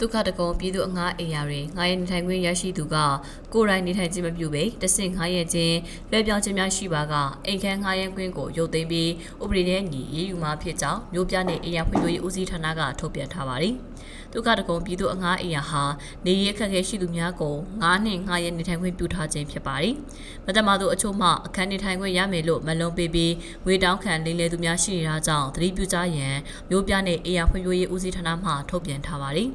ဒုက္ခတကုံပြည်သူအငှားအိမ်ယာတွင်ငှားရနေထိုင်ခွင့်ရရှိသူကကိုယ်တိုင်နေထိုင်ခြင်းမပြုပေတဆင့်ငှားရခြင်းလွှဲပြောင်းခြင်းများရှိပါကအိမ်ခန်းငှားရခွင့်ကိုရုပ်သိမ်းပြီးဥပဒေနဲ့ညီရေးယူမှာဖြစ်ကြောင်းမြို့ပြနေအိမ်ယာဖွံ့ဖြိုးရေးဦးစီးဌာနကထုတ်ပြန်ထားပါသည်ဒုက္ခတကုံပြည်သူအငှားအိမ်ယာဟာနေရအခက်အခဲရှိသူများကိုငှားနှင့်ငှားရနေထိုင်ခွင့်ပြုထားခြင်းဖြစ်ပါသည်မတမသူအချို့မှအခန်းနေထိုင်ခွင့်ရမယ်လို့မလုံးပေးပြီးငွေတောင်းခံလိမ့်လေသူများရှိနေတာကြောင့်သတိပြုကြရန်မြို့ပြနေအိမ်ယာဖွံ့ဖြိုးရေးဦးစီးဌာနမှထုတ်ပြန်ထားပါသည်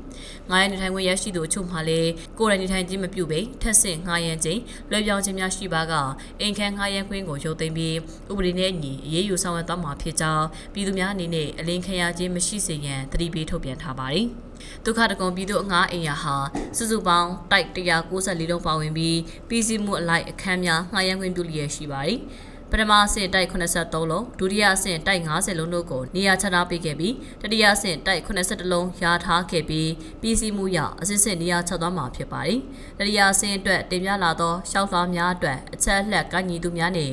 ငှားရနေထိုင်ခွင့်ရရှိသူအချို့မှလည်းကိုယ်တိုင်နေထိုင်ခြင်းမပြုပေထက်ဆင့်ငှားရန်ခြင်းလွှဲပြောင်းခြင်းများရှိပါကအိမ်ခန်းငှားရန်ခွင့်ကိုရုပ်သိမ်းပြီးဥပဒေနဲ့အညီအရေးယူဆောင်ရွက်သွားမှာဖြစ်ကြောင်းပြည်သူများအနေနဲ့အလင်းခံရခြင်းမရှိစေရန်သတိပေးထုတ်ပြန်ထားပါတယ်ဒုက္ခတကုံပြည်သူအငှားအိမ်ယာဟာစုစုပေါင်းတိုက်194လုံးပါဝင်ပြီးပြည်စည်းမှုအလိုက်အခန်းများငှားရမ်းခွင့်ပြုလျက်ရှိပါတယ်။ ပထမအဆင့်တိုက်83လုံးဒုတိယအဆင့်တိုက်50လုံးတို့ကိုနေရာချထားပေးခဲ့ပြီးတတိယအဆင့်တိုက်82လုံးရာထားခဲ့ပြီးပြည်စည်းမှုရအစစ်စစ်နေရာချသွားမှာဖြစ်ပါတယ်။တတိယအဆင့်အတွက်တင်ပြလာသောရှောက်လွှားများအတွက်အချက်အလက်ကညီသူများနဲ့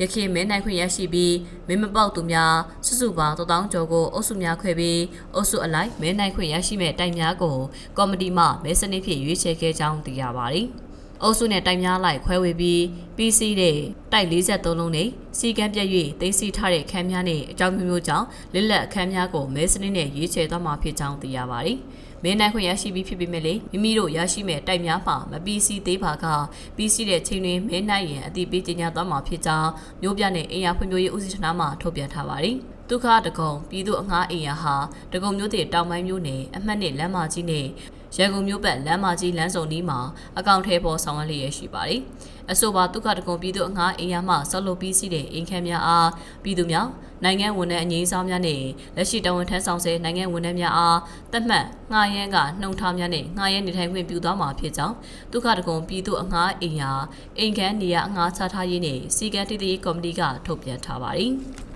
ရခိုင်မဲနိုင်ခွင့်ရရှိပြီးမင်းမပေါက်သူများစုစုပေါင်း1000ကျော်ကိုအုပ်စုများခွဲပြီးအုပ်စုအလိုက်မဲနိုင်ခွင့်ရရှိမဲ့တိုင်များကိုကော်မတီမှမဲစနစ်ဖြင့်ရွေးချယ်ခဲ့ကြောင်းသိရပါတယ်။ အုပ်စုနဲ့တိုင်များလိုက်ခွဲဝေပြီး PC တဲ့တိုက်43လုံးနဲ့စီကံပြည့်၍သိသိထားတဲ့ခန်းများနဲ့အကြောင်းမျိုးမျိုးကြောင့်လက်လက်အခန်းများကိုမဲစနစ်နဲ့ရွေးချယ်သွားမှာဖြစ်ကြောင်းသိရပါတယ်။မင်းနိုင်ခွင့်ရရှိပြီးဖြစ်ပေမဲ့လေမိမိတို့ရရှိမဲ့တိုက်များမှာမပြီးစီးသေးပါကပြီးစီးတဲ့ချိန်တွင်မင်းနိုင်ရင်အတိပေးကြေညာသွားမှာဖြစ်ကြောင်းမျိုးပြနဲ့အင်ယာဖွံ့ဖြိုးရေးဦးစီးဌာနမှထုတ်ပြန်ထားပါတယ်။ဒုက္ခတကုံပြည်သူအငှားအိမ်ယာဟာတကုံမျိုးတည်တောင်ပိုင်းမျိုးနယ်အမှတ်နဲ့လမ်းမကြီးနဲ့ ရန်ကုန်မြို့ပတ်လမ်းမကြီးလမ်းစုံဒီမှာအကောင့်ထဲပေါ်ဆောင်ရွက်လျက်ရှိပါတယ်။အဆိုပါဒုက္ခတကုံပြည်သူအငှားအိမ်ယာမှဆောက်လုပ်ပြီးစီးတဲ့အိမ်ခန်းများအားပြည်သူများနိုင်ငံဝန်ထမ်းအငြိမ်းစားများနဲ့လက်ရှိတာဝန်ထမ်းဆောင်ဆဲနိုင်ငံဝန်ထမ်းများအားတတ်မှတ်ငှားရမ်းကနှုံထားများနဲ့ငှားရမ်းနေထိုင်ခွင့်ပြုသွားမှာဖြစ်ကြောင်းဒုက္ခတကုံပြည်သူအငှားအိမ်ယာအိမ်ခန်းနေရာအငှားချထားရေးနဲ့စီကံတည်တည်ကော်မတီကထုတ်ပြန်ထားပါတယ်။